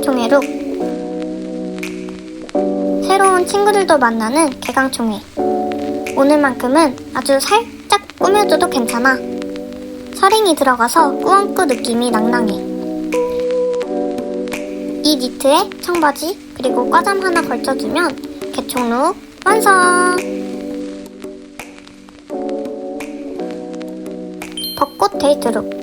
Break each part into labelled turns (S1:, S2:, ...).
S1: 개강총회로 새로운 친구들도 만나는 개강총회. 오늘만큼은 아주 살짝 꾸며줘도 괜찮아. 서린이 들어가서 꾸안꾸 느낌이 낭낭해. 이 니트에 청바지 그리고 과잠 하나 걸쳐주면 개총룩 완성! 벚꽃 데이트룩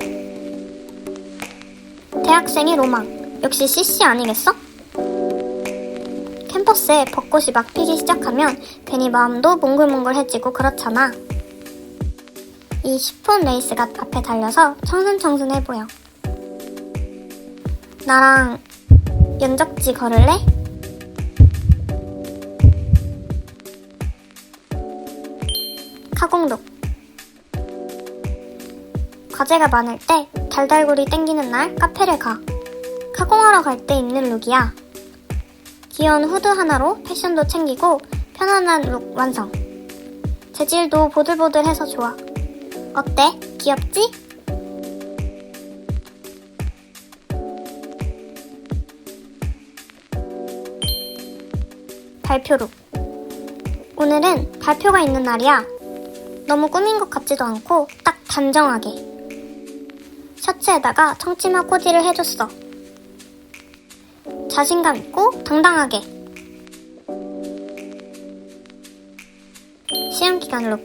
S1: 대학생의 로망 역시 CC 아니겠어? 캠퍼스에 벚꽃이 막 피기 시작하면 괜히 마음도 몽글몽글해지고 그렇잖아. 이 시폰 레이스가 앞에 달려서 청순청순해 보여. 나랑 연적지 걸을래? 카공룩 과제가 많을 때 달달구리 땡기는 날 카페를 가. 카공하러 갈 때 입는 룩이야. 귀여운 후드 하나로 패션도 챙기고 편안한 룩 완성. 재질도 보들보들해서 좋아. 어때? 귀엽지? 발표룩. 오늘은 발표가 있는 날이야. 너무 꾸민 것 같지도 않고 딱 단정하게. 셔츠에다가 청치마 코디를 해줬어. 자신감 있고 당당하게. 시험 기간 룩.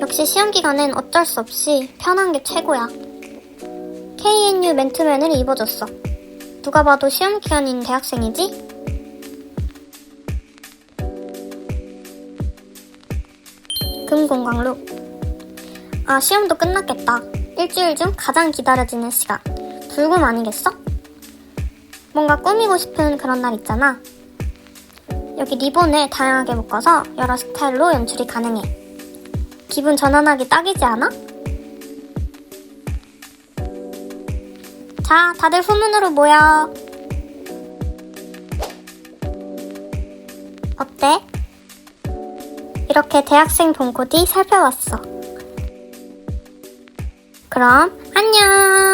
S1: 역시 시험 기간엔 어쩔 수 없이 편한 게 최고야. KNU 맨투맨을 입어줬어. 누가 봐도 시험 기간인 대학생이지? 금공강 룩. 아, 시험도 끝났겠다. 일주일 중 가장 기다려지는 시간. 불금 아니겠어? 뭔가 꾸미고 싶은 그런 날 있잖아. 여기 리본을 다양하게 묶어서 여러 스타일로 연출이 가능해. 기분 전환하기 딱이지 않아? 자, 다들 후문으로 모여. 어때? 이렇게 대학생 봄코디 살펴봤어. 그럼 안녕!